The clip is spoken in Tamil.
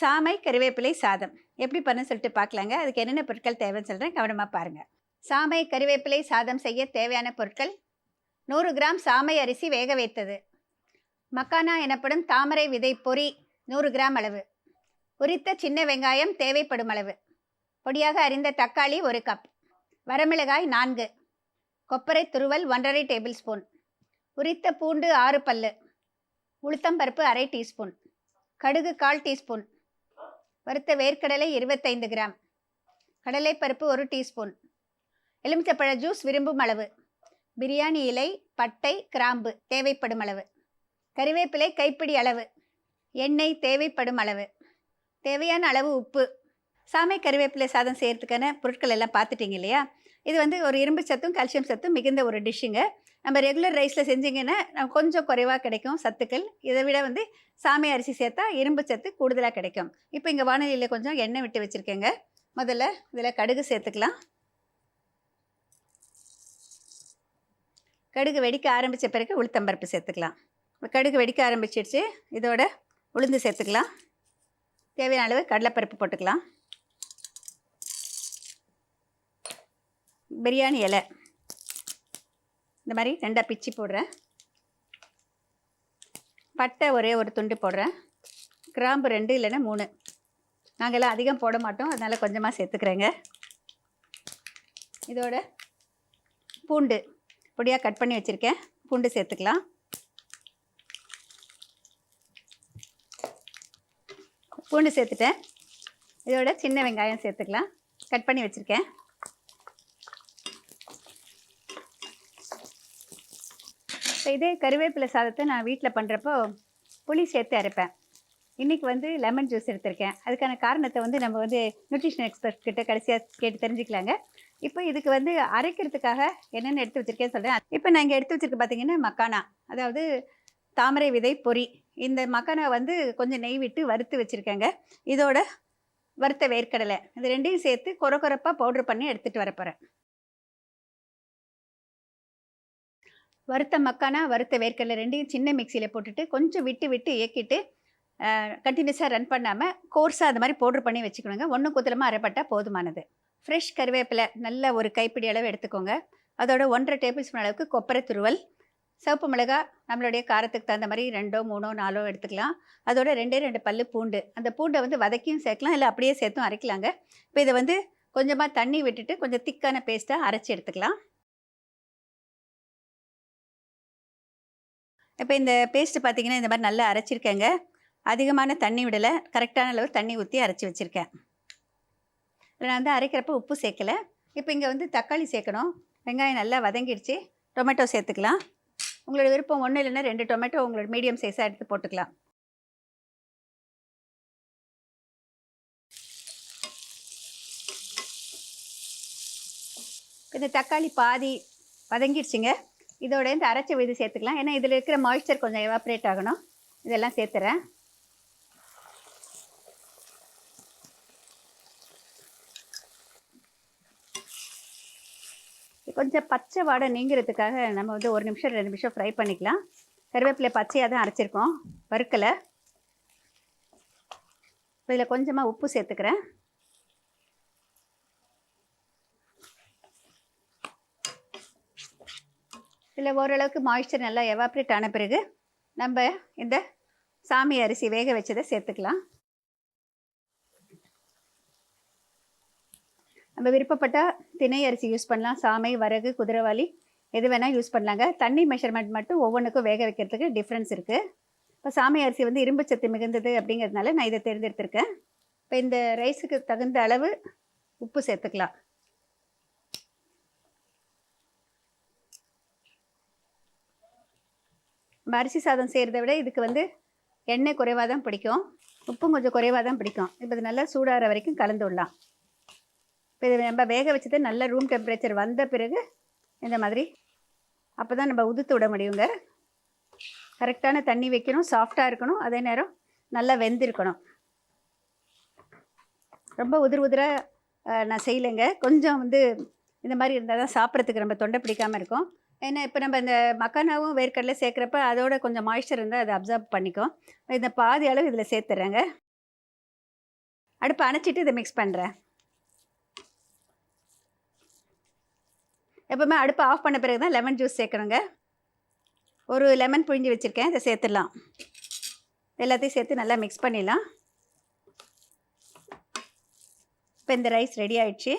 சாமை கறிவேப்பிலை சாதம். எப்படி பண்ண சொல்லிட்டு பார்க்கலாங்க. அதுக்கு என்னென்ன பொருட்கள் தேவைன்னு சொல்கிறேன் கவனமாக பாருங்கள் சாமை கறிவேப்பிலை சாதம் செய்ய தேவையான பொருட்கள் நூறு கிராம் சாமை அரிசி வேக வைத்தது. மக்கானா எனப்படும் தாமரை விதை பொரி நூறு கிராம் அளவு. உரித்த சின்ன வெங்காயம் தேவைப்படும் அளவு. பொடியாக அரிந்த தக்காளி ஒரு கப் வரமிளகாய் நான்கு. கொப்பரை துருவல் ஒன்றரை டேபிள் ஸ்பூன் உரித்த பூண்டு ஆறு பல்லு. உளுத்தம்பருப்பு அரை டீஸ்பூன் கடுகு கால் டீஸ்பூன் வறுத்த வேர்க்கடலை இருபத்தைந்து கிராம். கடலைப்பருப்பு ஒரு டீஸ்பூன். எலுமிச்சப்பழ ஜூஸ் விரும்பும் அளவு. பிரியாணி இலை பட்டை கிராம்பு தேவைப்படும் அளவு. கறிவேப்பிலை கைப்பிடி அளவு. எண்ணெய் தேவைப்படும் அளவு. தேவையான அளவு உப்பு. சாமை கறிவேப்பிலை சாதம் செய்கிறதுக்கான பொருட்கள் எல்லாம் பார்த்துட்டீங்க இல்லையா? இது வந்து ஒரு இரும்பு சத்தும் கால்சியம் சத்தும் மிகுந்த ஒரு டிஷ்ஷுங்க. நம்ம ரெகுலர் ரைஸில் செஞ்சிங்கன்னா கொஞ்சம் குறைவாக கிடைக்கும் சத்துக்கள். இதை விட வந்து சாமி அரிசி சேர்த்தா இரும்பு சத்து கூடுதலாக கிடைக்கும். இப்போ இங்கே வானொலியில் கொஞ்சம் எண்ணெய் விட்டு வச்சுருக்கேங்க. முதல்ல இதில் கடுகு சேர்த்துக்கலாம். கடுகு வெடிக்க ஆரம்பித்த பிறகு உளுத்தம்பருப்பு சேர்த்துக்கலாம். இப்போ கடுகு வெடிக்க ஆரம்பிச்சிடுச்சு இதோட உளுந்து சேர்த்துக்கலாம். தேவையான அளவு கடலைப்பருப்பு போட்டுக்கலாம். பிரியாணி இலை. இந்த மாதிரி ரெண்டாக பிச்சு போடுறேன். பட்டை ஒரே ஒரு துண்டு போடுறேன். கிராம்பு ரெண்டு இல்லைன்னா மூணு. நாங்கள்லாம் அதிகம் போட மாட்டோம். அதனால் கொஞ்சமாக சேர்த்துக்கிறேங்க. இதோட பூண்டு பொடியாக கட் பண்ணி வச்சுருக்கேன். பூண்டு சேர்த்துக்கலாம். பூண்டு சேர்த்துட்டேன். இதோட சின்ன வெங்காயம் சேர்த்துக்கலாம். கட் பண்ணி வச்சுருக்கேன். இப்போ இதே கருவேப்பிலை சாதத்தை நான் வீட்டில் பண்ணுறப்போ புளி சேர்த்து அரைப்பேன். இன்றைக்கி வந்து லெமன் ஜூஸ் எடுத்திருக்கேன். அதுக்கான காரணத்தை வந்து நம்ம வந்து நியூட்ரிஷன் எக்ஸ்பர்ட் கிட்ட கடைசியாக கேட்டு தெரிஞ்சுக்கலாங்க. இப்போ இதுக்கு வந்து அரைக்கிறதுக்காக என்னென்ன எடுத்து வச்சுருக்கேன்னு சொல்கிறேன் இப்போ நான் இங்கே எடுத்து வச்சுருக்க பார்த்தீங்கன்னா மக்கானா. அதாவது தாமரை விதை பொரி. இந்த மக்கானா வந்து கொஞ்சம் நெய் விட்டு வறுத்து வச்சுருக்கேங்க. இதோட வறுத்த வேர்க்கடலை. இது ரெண்டையும் சேர்த்து கொர கொரப்பாக பவுட்ரு பண்ணி எடுத்துகிட்டு வர வறுத்த மக்கானா வறுத்த வேர்க்கடலை ரெண்டையும் சின்ன மிக்சியில் போட்டுட்டு கொஞ்சம் விட்டு விட்டு இயக்கிட்டு கண்டினியூஸாக ரன் பண்ணாமல் கோர்ஸாக அது மாதிரி பவுட்ரு பண்ணி வச்சுக்கணுங்க. ஒன்றும் குத்தலமாக அரைப்பட்டால் போதுமானது. ஃப்ரெஷ் கருவேப்பிலை நல்ல ஒரு கைப்பிடி அளவு எடுத்துக்கோங்க. அதோட ஒன்றரை டேபிள் ஸ்பூன் அளவுக்கு கொப்பரை துருவல் சிவப்பு மிளகா நம்மளுடைய காரத்துக்கு தகுந்த மாதிரி ரெண்டோ மூணோ நாலோ எடுத்துக்கலாம். அதோட ரெண்டே ரெண்டு பல்லு பூண்டு. அந்த பூண்டை வந்து வதக்கியும் சேர்க்கலாம் இல்லை அப்படியே சேர்த்தும் அரைக்கலாங்க. இப்போ இதை வந்து கொஞ்சமாக தண்ணி விட்டுட்டு கொஞ்சம் திக்கான பேஸ்ட்டாக அரைச்சி எடுத்துக்கலாம். இப்போ இந்த பேஸ்ட்டு பார்த்தீங்கன்னா இந்த மாதிரி நல்லா அரைச்சிருக்கேங்க. அதிகமான தண்ணி விடலை. கரெக்டான அளவு தண்ணி ஊற்றி அரைச்சி வச்சுருக்கேன். நான் வந்து அரைக்கிறப்ப உப்பு சேர்க்கலை. இப்போ இங்கே வந்து தக்காளி சேர்க்கணும். வெங்காயம் நல்லா வதங்கிடுச்சு. டொமேட்டோ சேர்த்துக்கலாம். உங்களோட விருப்பம் ஒன்றும் இல்லைன்னா ரெண்டு டொமேட்டோ உங்களோட மீடியம் சைஸாக எடுத்து போட்டுக்கலாம். இந்த தக்காளி பாதி வதங்கிடுச்சுங்க. இதோட இந்த அரைச்ச விது சேர்த்துக்கலாம். ஏன்னா இதில் இருக்கிற மாய்ஸ்சர் கொஞ்சம் எவாப்ரேட் ஆகணும். இதெல்லாம் சேர்த்துறேன். கொஞ்சம் பச்சை வாடை நீங்கிறதுக்காக நம்ம வந்து ஒரு நிமிஷம் ரெண்டு நிமிஷம் ஃப்ரை பண்ணிக்கலாம். கருவேப்பிலை பச்சையாக தான் அரைச்சிருக்கோம். வறுக்கலை. இதில் கொஞ்சமாக உப்பு சேர்த்துக்கிறேன். இதில் ஓரளவுக்கு மாய்ஸ்சர் நல்லா எவாப்ரேட் ஆன பிறகு நம்ம இந்த சாமி அரிசி வேக வச்சதை சேர்த்துக்கலாம். நம்ம விருப்பப்பட்டால் திணை அரிசி யூஸ் பண்ணலாம். சாமை வரகு குதிரைவாளி எது வேணால் யூஸ் பண்ணலாங்க. தண்ணி மெஷர்மெண்ட் மட்டும் ஒவ்வொன்றுக்கும் வேக வைக்கிறதுக்கு டிஃப்ரென்ஸ் இருக்குது இப்போ சாமை அரிசி வந்து இரும்பு சத்து மிகுந்தது அப்படிங்கிறதுனால நான் இதை தேர்ந்தெடுத்திருக்கேன். இப்போ இந்த ரைஸுக்கு தகுந்த அளவு உப்பு சேர்த்துக்கலாம். அரிசி சாதம் செய்கிறத விட இதுக்கு வந்து எண்ணெய் குறைவாக தான் பிடிக்கும். உப்பும் கொஞ்சம் குறைவாக தான் பிடிக்கும். இப்போ இது நல்லா சூடாகிற வரைக்கும் கலந்து விடலாம். இப்போ இது நம்ம வேக வச்சது நல்ல ரூம் டெம்பரேச்சர் வந்த பிறகு இந்த மாதிரி அப்போ தான் நம்ம உதுத்து விட முடியுங்க. கரெக்டான தண்ணி வைக்கணும் சாஃப்டாக இருக்கணும். அதே நேரம் நல்லா வெந்திருக்கணும். ரொம்ப உதிர் உதிராக நான் செய்யலைங்க. கொஞ்சம் வந்து இந்த மாதிரி இருந்தால் தான் சாப்பிட்றதுக்கு நம்ம தொண்டை பிடிக்காமல் இருக்கும். ஏன்னா இப்போ நம்ம இந்த மக்கானாவும் வேர்க்கடலை சேர்க்குறப்ப அதோட கொஞ்சம் மாய்ஸ்சர் இருந்தால் அதை அப்சர்வ் பண்ணிக்கும். இந்த பாதி அளவு இதில் சேர்த்துறேங்க. அடுப்பை அணைச்சிட்டு இதை மிக்ஸ் பண்ணுறேன் எப்போவுமே அடுப்பை ஆஃப் பண்ண பிறகு தான் லெமன் ஜூஸ் சேர்க்கணுங்க. ஒரு லெமன் புழிஞ்சு வச்சுருக்கேன். இதை சேர்த்துடலாம். எல்லாத்தையும் சேர்த்து நல்லா மிக்ஸ் பண்ணிடலாம். இப்போ இந்த ரைஸ் ரெடி ஆயிடுச்சு.